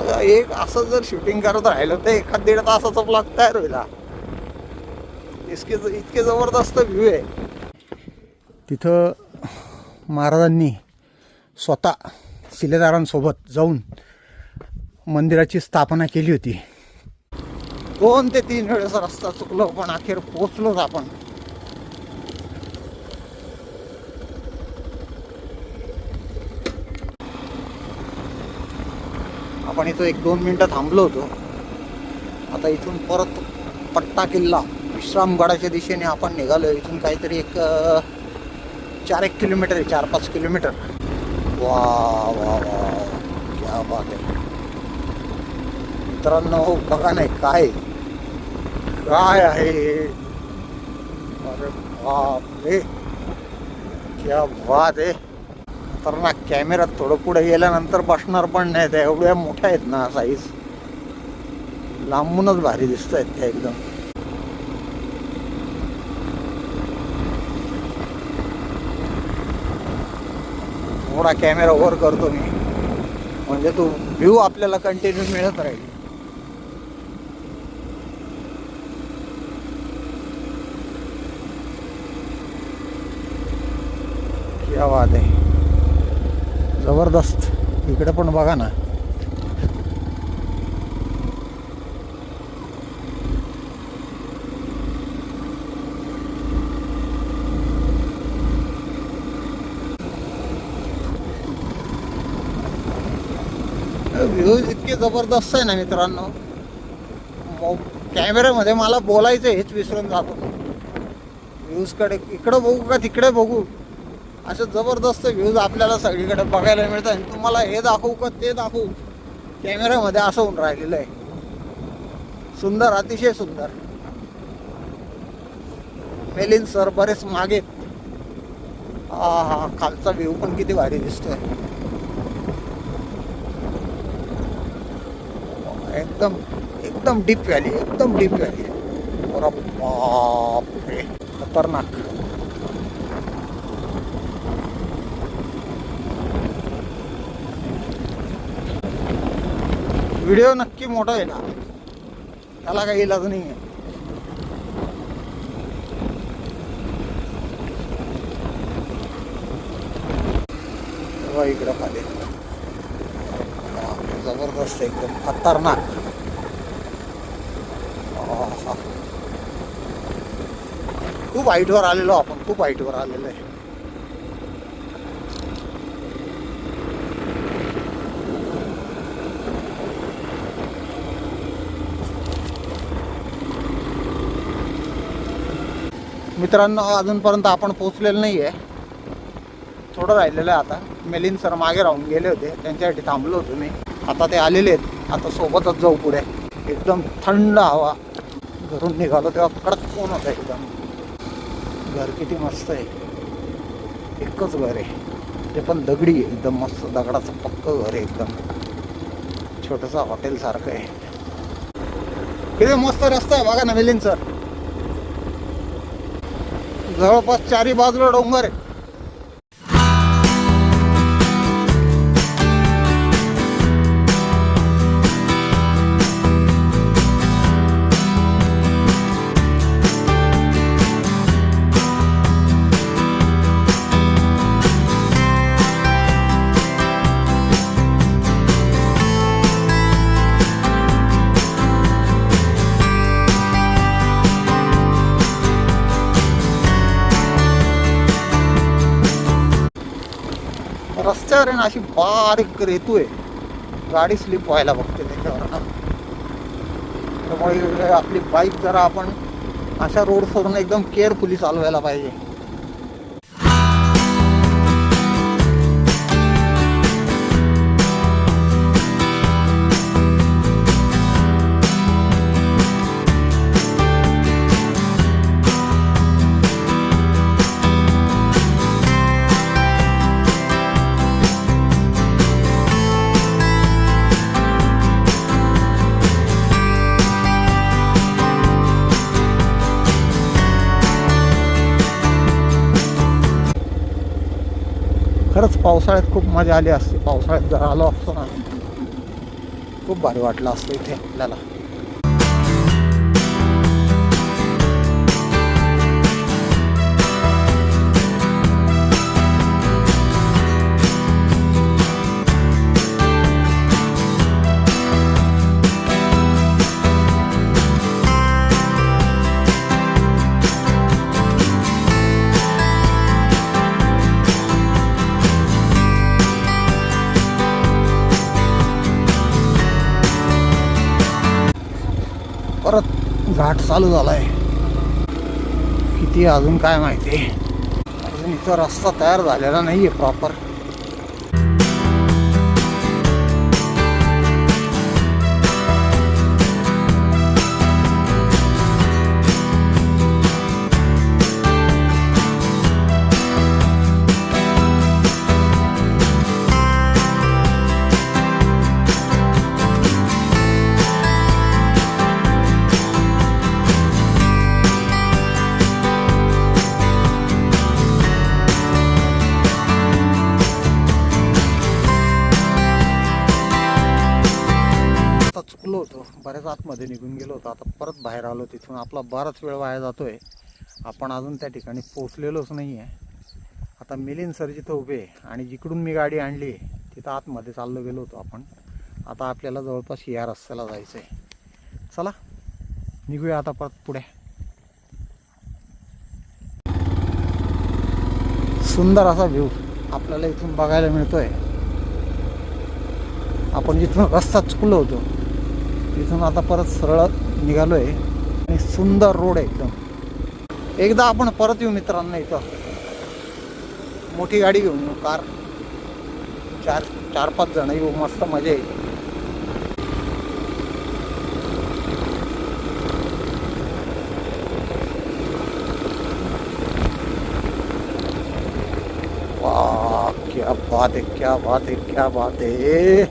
असं एक असं जर शूटिंग करत राहिलं तर एखाद दीड तासाचा ब्लॉग तयार होईल इतके इतके जबरदस्त व्ह्यू आहे. तिथं महाराजांनी स्वतः शिलेदारांसोबत जाऊन मंदिराची स्थापना केली होती. दोन ते तीन वेळेस रस्ता चुकलो पण अखेर पोचलोच आपण. आपण इथं एक दोन मिनटं थांबलो होतो. आता इथून परत पट्टा किल्ला विश्रामगडाच्या दिशेने आपण निघालो. इथून काहीतरी एक चार एक किलोमीटर आहे चार पाच किलोमीटर. वा वा वा क्या बात आहे. मित्रांनो बघा नाही काय काय आहे अरे बाप रे क्या बात आहे. खतरनाक कॅमेरा थोडं पुढे गेल्यानंतर बसणार पण नाही त्या एवढ्या मोठ्या आहेत ना साईज लांबूनच भारी दिसत आहेत त्या एकदम. थोडा कॅमेरा वर करतो मी. म्हणजे तो व्ह्यू आपल्याला कंटिन्यू मिळत राहील. क्या बात आहे. जबरदस्त. इकडे पण बघा ना. व्ह्यूज इतके जबरदस्त आहे ना मित्रांनो. कॅमेऱ्यामध्ये मला बोलायचं हेच विसरून जातो. व्ह्यूजकडे इकडं बघू का तिकडे बघू? असे जबरदस्त व्ह्यूज आपल्याला सगळीकडे बघायला मिळतात. आणि तुम्हाला हे दाखवू का ते दाखवू कॅमेऱ्यामध्ये असं होऊन राहिलेलं आहे. सुंदर अतिशय सुंदर. मेलिन सर बरेच मागे हा हा खालचा व्ह्यू पण किती भारी दिसतोय. एकदम एकदम डीप व्हॅली एकदम डीप व्हॅली. अरे बापरे खतरनाक. व्हिडिओ नक्की मोठा आहे ना. त्याला काही इलाज नाही आहे. इकडं खाली जबरदस्त एकदम खतरनाक. खूप हाईटवर आलेलो आपण खूप हाईटवर आलेलो आहे मित्रांनो अजूनपर्यंत आपण पोचलेलं नाही आहे थोडं राहिलेलं आहे आता. मेलिन सर मागे राहून गेले होते. त्यांच्यासाठी थांबलो होतो मी. आता ते आलेले आहेत. आता सोबतच जाऊ पुढे. एकदम थंड हवा. घरून निघालो तेव्हा कडक कोण होतं एकदम. घर किती मस्त आहे. एकच घर आहे. ते पण दगडी आहे. एकदम मस्त दगडाचं पक्कं घर आहे एकदम. छोटंसं हॉटेलसारखं आहे. किती मस्त रस्ता आहे बघा ना मिलिंद सर. जवळपास चारी बाजूला डोंगर आहे. रस्त्यावर आहे ना अशी बारीक रेतू आहे गाडी स्लिप व्हायला बघते त्याच्यावर त्यामुळे आपली बाईक जरा आपण अशा रोड सोडून एकदम केअरफुली चालवायला पाहिजे. पावसाळ्यात खूप मजा आली असते. पावसाळ्यात जर आलो असतो ना खूप भारी वाटलं असतं इथे आपल्याला. परत घाट चालू झालाय. किती अजून काय माहिती? अजून इथं रस्ता तयार झालेला नाहीये प्रॉपर आतमध्ये निघून गेलो होतो. आता परत बाहेर आलो तिथून. आपला बराच वेळ वाया जातोय. आपण अजून त्या ठिकाणी पोचलेलोच नाही आहे आता मिलिंद सर जिथं उभे आहे आणि जिकडून मी गाडी आणली तिथं आतमध्ये चाललो गेलो होतो आपण. आता आपल्याला जवळपास या रस्त्याला जायचं आहे चला निघूया आता परत पुढे. सुंदर असा व्ह्यू आपल्याला इथून बघायला मिळतोय. आपण जिथून रस्ता चुकलो होतो तिथून आता परत सरळ आहे आणि सुंदर रोड आहे एकदम. एकदा आपण परत येऊ मित्रांनो इथं. मोठी गाडी घेऊन येऊ कार. चार चार पाच जण येऊ मस्त मजा येईल. वा क्या बात है क्या बात है क्या बात है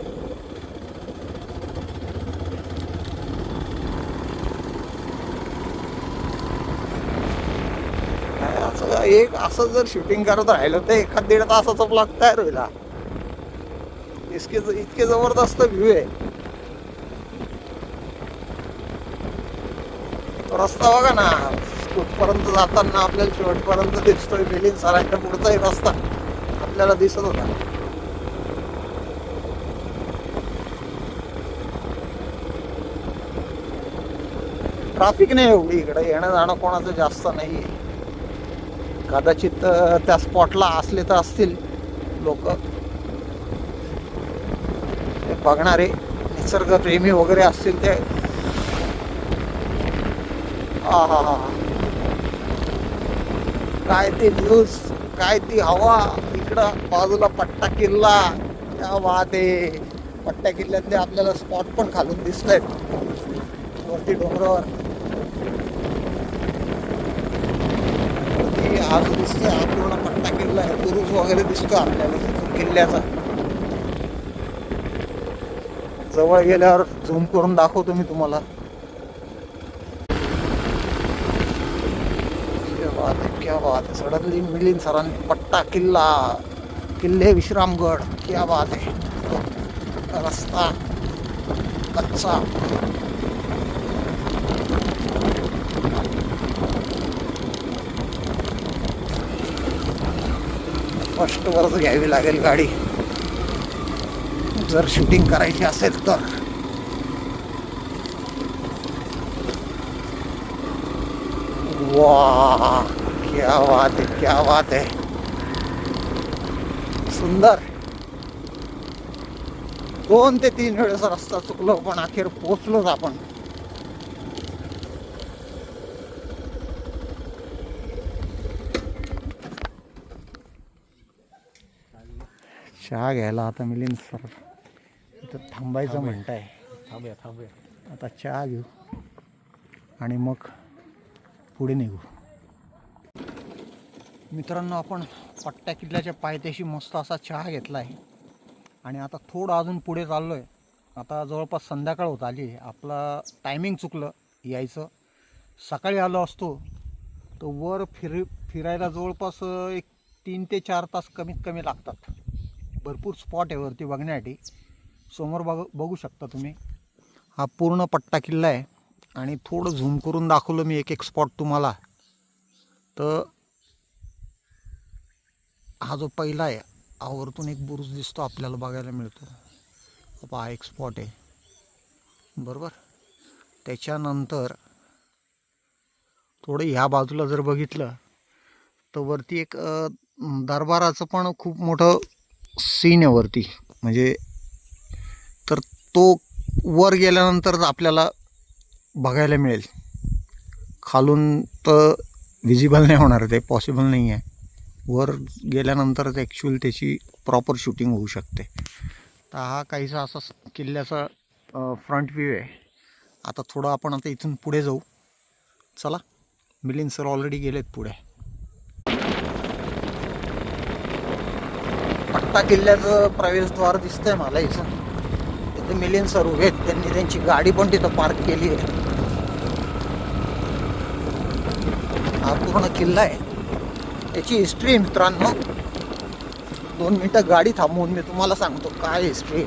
काय असं एक असं जर शूटिंग करत राहिलं तर एखाद दीड तासाचा ब्लॉग तयार होईल इतके इतके जबरदस्त व्ह्यू आहे. रस्ता बघा ना कुठपर्यंत जाताना आपल्याला शेवटपर्यंत दिसतोय बिलिंग सरांच्या पुढचाही रस्ता. आपल्याला दिसत होता. ट्राफिक नाही एवढी इकडे. येणं जाणं कोणाचं जास्त नाही आहे कदाचित त्या स्पॉटला असले तर असतील लोक. बघणारे निसर्गप्रेमी वगैरे असतील ते. हा हा हा काय ते न्यूज काय ती हवा इकडं बाजूला पट्टा किल्ला त्या वा ते पट्ट्या किल्ल्यातले आपल्याला स्पॉट पण खालून दिसत आहेत वरती डोंगरावर. हा आज दिसतोय हा पूर्ण पट्टा किल्ला आहे. बुरुज वगैरे दिसतो आपल्याला तिथून किल्ल्याचा. जवळ गेल्यावर झूम करून दाखवतो मी तुम्हाला. क्या बात क्या बात है सडनली मिलिंद सरांनी पट्टा किल्ला. किल्ले विश्रामगड. क्या बात है रस्ता कच्चा. फर्स्टवरच घ्यावी लागेल गाडी. जर शूटिंग करायची असेल तर. वा क्या बात है क्या बात है. सुंदर. दोन ते तीन वेळेस रस्ता चुकलो पण अखेर पोचलोच आपण. चहा घ्यायला आता मिलिंद सर. इथं थांबायचं म्हणताय. थांबूया थांबूया. आता चहा घेऊ आणि मग पुढे निघू. मित्रांनो आपण पट्ट्या किल्ल्याच्या पायथ्याशी मस्त असा चहा घेतला आहे आणि आता थोडं अजून पुढे चाललो आहे आता जवळपास संध्याकाळ होत आली आपलं टायमिंग चुकलं यायचं. सकाळी आलो असतो. तर वर फिर फिरायला जवळपास एक तीन ते चार तास कमीत कमी लागतात. भरपूर स्पॉट आहे वरती बघण्यासाठी. समोर बघ बघू शकता तुम्ही. हा पूर्ण पट्टा किल्ला आहे. आणि थोडं झूम करून दाखवलं मी एक एक स्पॉट तुम्हाला. तर हा जो पहिला आहे आवर्तून एक बुरुज दिसतो आपल्याला बघायला मिळतो. हा पहा एक स्पॉट आहे. बरोबर? त्याच्यानंतर थोडं ह्या बाजूला जर बघितलं तर वरती एक दरबाराचं पण खूप मोठं सीन आहे वरती म्हणजे तर तो वर गेल्यानंतर आपल्याला बघायला मिळेल. खालून तर विजिबल नाही होणार ते पॉसिबल नाही आहे वर गेल्यानंतरच ॲक्च्युअल त्याची प्रॉपर शूटिंग होऊ शकते. तर हा काहीसा असा किल्ल्याचा फ्रंट व्ह्यू आहे. आता थोडं आपण आता इथून पुढे जाऊ. चला. मिलिंद सर ऑलरेडी गेलेत पुढे. पट्टा किल्ल्याचं प्रवेशद्वार दिसतंय मला इथं. तिथे मिलिंद सर उभे आहेत. त्यांनी त्यांची गाडी पण तिथं पार्क केली आहे. हा पूर्ण किल्ला आहे. त्याची हिस्ट्री मित्रांनो. दोन मिनटं गाडी थांबवून मी तुम्हाला सांगतो काय हिस्ट्री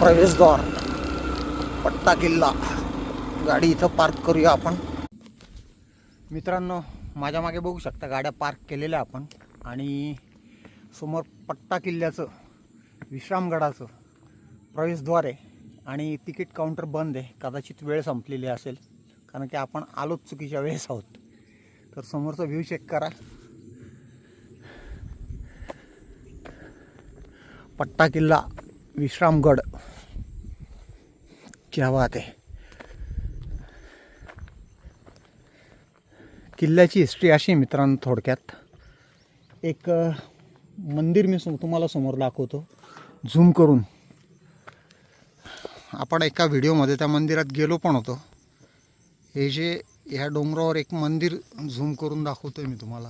प्रवेशद्वार पट्टा किल्ला. गाडी इथं पार्क करूया आपण. मित्रांनो माझ्या मागे बघू शकता गाड्या पार्क केलेल्या आपण. आणि समोर पट्टा किल्ल्याचं विश्रामगडाचं प्रवेशद्वार आहे. आणि तिकीट काउंटर बंद आहे. कदाचित वेळ संपलेली असेल कारण की आपण आलोच चुकीच्या वेळेस आहोत. तर समोरचा व्ह्यू चेक करा. पट्टा किल्ला विश्रामगड. क्या बात आहे. किल्ल्याची हिस्ट्री अशी मित्रांनो थोडक्यात. एक मंदिर मी सम तुम्हाला समोर दाखवतो. झूम करून. आपण एका व्हिडिओमध्ये त्या मंदिरात गेलो पण होतो. हे जे ह्या डोंगरावर एक मंदिर झूम करून दाखवतो मी तुम्हाला.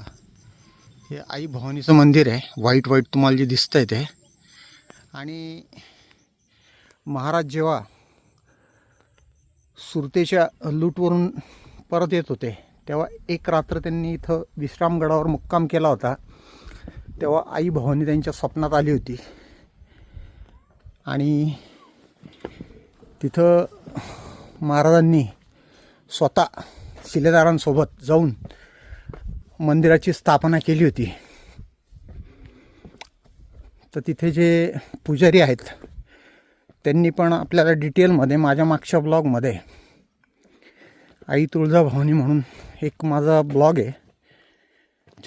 हे आई भवानीचं मंदिर आहे. व्हाईट व्हाईट तुम्हाला जे दिसतंय ते. आणि महाराज जेव्हा सुरतेच्या लूटवरून परत येत होते तेव्हा एक रात्र त्यांनी इथं विश्रामगडावर मुक्काम केला होता. तेव्हा आई भवानी त्यांच्या स्वप्नात आली होती. आणि तिथं महाराजांनी स्वतः शिलेदारांसोबत जाऊन मंदिराची स्थापना केली होती. तर तिथे जे पुजारी आहेत त्यांनी पण आपल्याला डिटेलमध्ये माझ्या मागच्या ब्लॉगमध्ये आई तुळजाभवानी म्हणून एक माझा ब्लॉग आहे.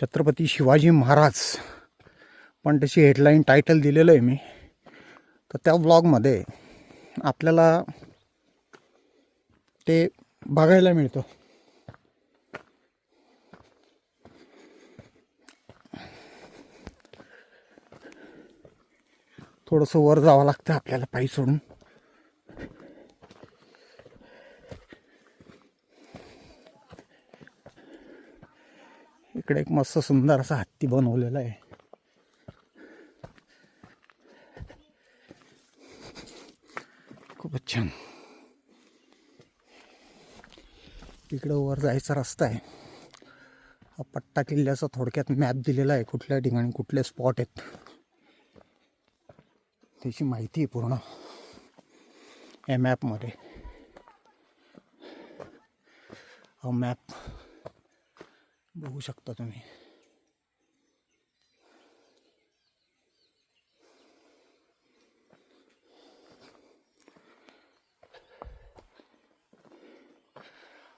छत्रपती शिवाजी महाराज. पण त्याची हेडलाईन टायटल दिलेलं आहे मी. तर त्या ब्लॉगमध्ये आपल्याला ते बघायला मिळतं. थोडंसं वर जावं लागतं आपल्याला पायी सोडून. इकडे एक मस्त सुंदर असा हत्ती बनवलेला आहे. खूपच छान. इकडं वर जायचा रस्ता आहे. हा पट्टा किल्ल्याचा थोडक्यात मॅप दिलेला आहे कुठल्या ठिकाणी कुठले स्पॉट आहेत. त्याची माहिती आहे पूर्ण. या मॅपमध्ये हा मॅप बघू शकता तुम्ही.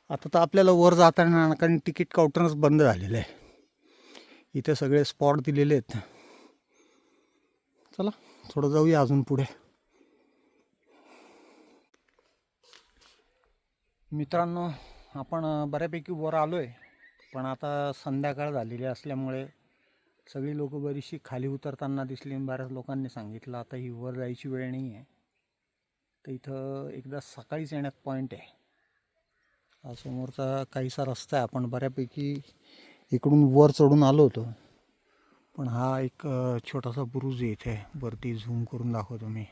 आता तर आपल्याला वर जाताना कारण तिकीट काउंटरच बंद झालेलं आहे. इथे सगळे स्पॉट दिलेले आहेत. चला थोडं जाऊया अजून पुढे. मित्रांनो आपण बऱ्यापैकी वर आलो आहे पण आता संध्याकाळ झालेली असल्यामुळे सगळी लोक बरीचशी खाली उतरताना दिसली आणि बऱ्याच लोकांनी सांगितलं आता ही वर जायची वेळ नाही आहे. तर इथं एकदा सकाळीच येण्यात पॉईंट आहे. हा समोरचा काहीसा रस्ता आहे. आपण बऱ्यापैकी इकडून वर चढून आलो होतो. पण हा एक छोटासा बुरुज आहे इथे. वरती झूम करून दाखवतो मी.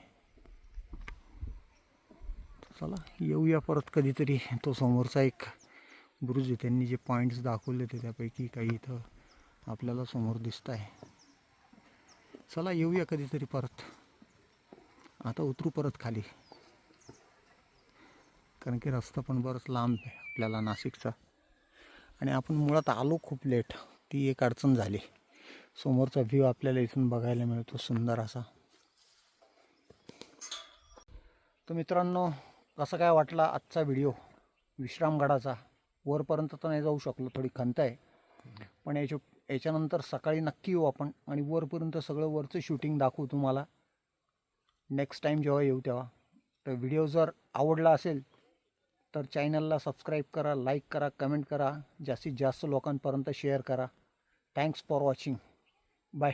चला येऊया परत कधीतरी. तो समोरचा एक गुरुजी त्यांनी जे पॉईंट्स दाखवले ते त्यापैकी काही इथं आपल्याला समोर दिसत आहे. चला येऊया कधीतरी परत. आता उतरू परत खाली. कारण की रस्ता पण बरंच लांब आहे आपल्याला नाशिकचा. आणि आपण मुळात आलो खूप लेट ती एक अडचण झाली. समोरचा व्ह्यू आपल्याला इथून बघायला मिळतो सुंदर असा. तर मित्रांनो कसं काय वाटला आजचा व्हिडिओ विश्रामगडाचा. वरपर्यंत तर नाही जाऊ शकलो थोडी खंत आहे. पण याच्या याच्यानंतर सकाळी नक्की येऊ आपण आणि वरपर्यंत सगळं वरचं शूटिंग दाखवू तुम्हाला. नेक्स्ट टाईम जेव्हा येऊ तेव्हा. तर व्हिडिओ जर आवडला असेल तर चॅनलला सबस्क्राईब करा लाईक करा कमेंट करा. जास्तीत जास्त लोकांपर्यंत शेअर करा. Thanks for watching bye